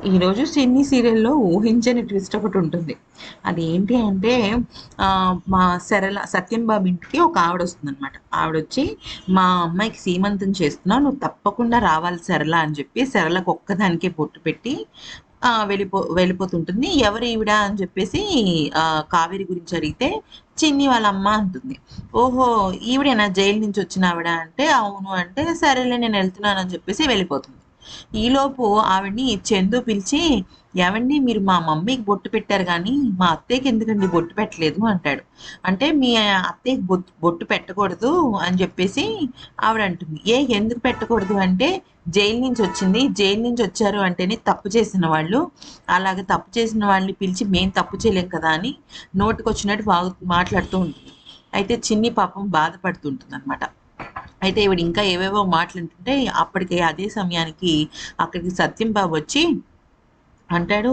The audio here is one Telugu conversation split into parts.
ఈరోజు సిన్ని సీరియల్లో ఊహించని ట్విస్ట్ ఒకటి ఉంటుంది. అది ఏంటి అంటే మా సరళ సత్యం బాబు ఇంటికి ఒక ఆవిడ వస్తుంది అనమాట ఆవిడ వచ్చి మా అమ్మాయికి సీమంతం చేస్తున్నావు నువ్వు తప్పకుండా రావాలి సరళ అని చెప్పి సరళకు ఒక్కదానికే పొట్టు పెట్టి వెళ్ళిపో వెళ్ళిపోతుంటుంది. ఎవరు ఈవిడ? అని చెప్పేసి కావేరి గురించి అడిగితే చిన్ని వాళ్ళ అమ్మ అంటుంది. ఓహో ఈవిడేనా జైలు నుంచి వచ్చిన ఆవిడ? అంటే అవును అంటే సరేలే నేను వెళ్తున్నాను అని చెప్పేసి వెళ్ళిపోతుంది. ఈలోపు ఆవిడ్ని చందు పిలిచి ఏమండి మీరు మా మమ్మీకి బొట్టు పెట్టారు కానీ మా అత్తయ్యకి ఎందుకండి బొట్టు పెట్టలేదు? అంటాడు. అంటే మీ అత్తయ్యకి బొట్టు బొట్టు పెట్టకూడదు అని చెప్పేసి ఆవిడ అంటుంది. ఏ ఎందుకు పెట్టకూడదు అంటే జైలు నుంచి వచ్చింది. జైలు నుంచి వచ్చారు అంటేనే తప్పు చేసిన వాళ్ళు. అలాగే తప్పు చేసిన వాళ్ళని పిలిచి మేము తప్పు చేయలేం కదా అని నోటికి వచ్చినట్టు మాట్లాడుతూ ఉంటుంది. అయితే చిన్ని పాపం బాధపడుతుంటుంది అనమాట అయితే ఈవిడ ఇంకా ఏవేవో మాట్లాడుతుంటే అప్పటికే అదే సమయానికి అక్కడికి సత్యం బాబు వచ్చి అంటాడు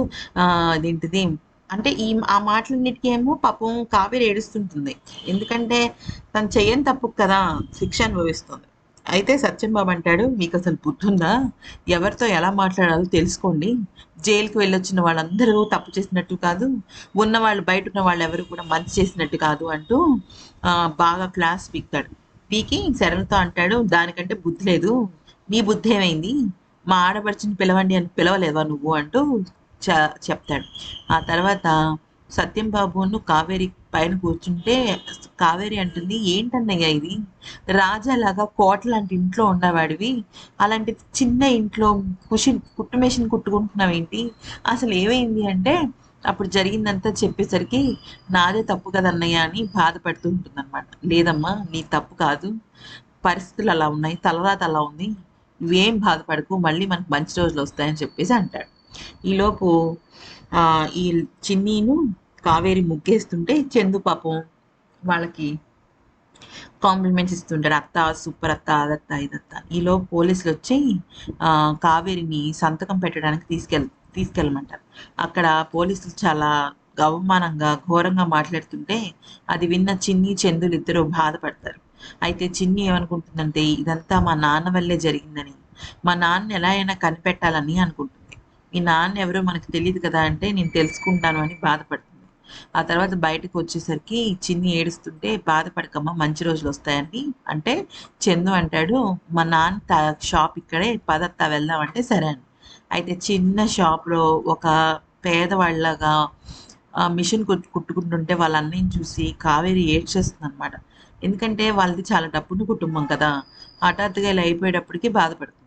అదేంటిది? అంటే ఈ ఆ మాటలన్నిటికీ ఏమో పాపం కావేరి ఏడుస్తుంటుంది. ఎందుకంటే తను చెయ్యని తప్పు కదా శిక్ష అనుభవిస్తుంది. అయితే సత్యంబాబు అంటాడు మీకు అసలు బుద్ధుందా? ఎవరితో ఎలా మాట్లాడాలో తెలుసుకోండి. జైలుకి వెళ్ళొచ్చిన వాళ్ళందరూ తప్పు చేసినట్టు కాదు. ఉన్న వాళ్ళు బయట ఉన్న వాళ్ళు ఎవరు కూడా మంచి చేసినట్టు కాదు అంటూ బాగా క్లాస్ పీక్తాడు. పీకి శరణతో అంటాడు దానికంటే బుద్ధి లేదు. నీ బుద్ధి ఏమైంది? మా ఆడపడిచిని పిలవండి అని పిలవలేవా నువ్వు? అంటూ చ చెప్తాడు. ఆ తర్వాత సత్యం బాబును కావేరి పైన కూర్చుంటే కావేరి అంటుంది ఏంటన్నయ్య ఇది? రాజాలాగా కోట లాంటి ఇంట్లో ఉన్నవాడివి. అలాంటి చిన్న ఇంట్లో కుషి కుట్టుమేషన్ కుట్టుకుంటున్నావు ఏంటి అసలు ఏమైంది? అంటే అప్పుడు జరిగిందంతా చెప్పేసరికి నాదే తప్పు కదన్నయ్య అని బాధపడుతూ ఉంటుందన్నమాట. లేదమ్మా నీ తప్పు కాదు. పరిస్థితులు అలా ఉన్నాయి. తలరాత అలా ఉంది. నువ్వేం బాధపడకు. మళ్ళీ మనకు మంచి రోజులు వస్తాయని చెప్పేసి అంటాడు. ఈలోపు ఈ చిన్నీను కావేరి ముగ్గేస్తుంటే చందు పాపం వాళ్ళకి కాంప్లిమెంట్స్ ఇస్తుంటాడు. అత్త సూపర్ అత్త అదత్త ఇదత్త. ఈలో పోలీసులు వచ్చి కావేరిని సంతకం పెట్టడానికి తీసుకెళ్ తీసుకెళ్ళమంటారు. అక్కడ పోలీసులు చాలా అవమానంగా ఘోరంగా మాట్లాడుతుంటే అది విన్న చిన్ని చందులు ఇద్దరు బాధపడతారు. అయితే చిన్ని ఏమనుకుంటుందంటే ఇదంతా మా నాన్న వల్లే జరిగిందని. మా నాన్న ఎలా అయినా కనిపెట్టాలని అనుకుంటుంది. మీ నాన్న ఎవరో మనకు తెలియదు కదా అంటే నేను తెలుసుకుంటాను అని బాధపడుతుంది. ఆ తర్వాత బయటకు వచ్చేసరికి చిన్ని ఏడుస్తుంటే బాధపడకమ్మా మంచి రోజులు వస్తాయని అంటే చందు అంటాడు మా నాన్న షాప్ ఇక్కడే పదత్తా వెళ్దాం అంటే సరే అని. అయితే చిన్న షాప్లో ఒక పేదవాళ్ళగా మిషన్ కుట్టు కుట్టుకుంటుంటే వాళ్ళ అన్నయ్యని చూసి కావేరి ఏడ్చేస్తుంది అనమాట ఎందుకంటే వాళ్ళది చాలా డబ్బున్న కుటుంబం కదా. హఠాత్తుగా ఇలా అయిపోయేటప్పటికి బాధపడుతుంది.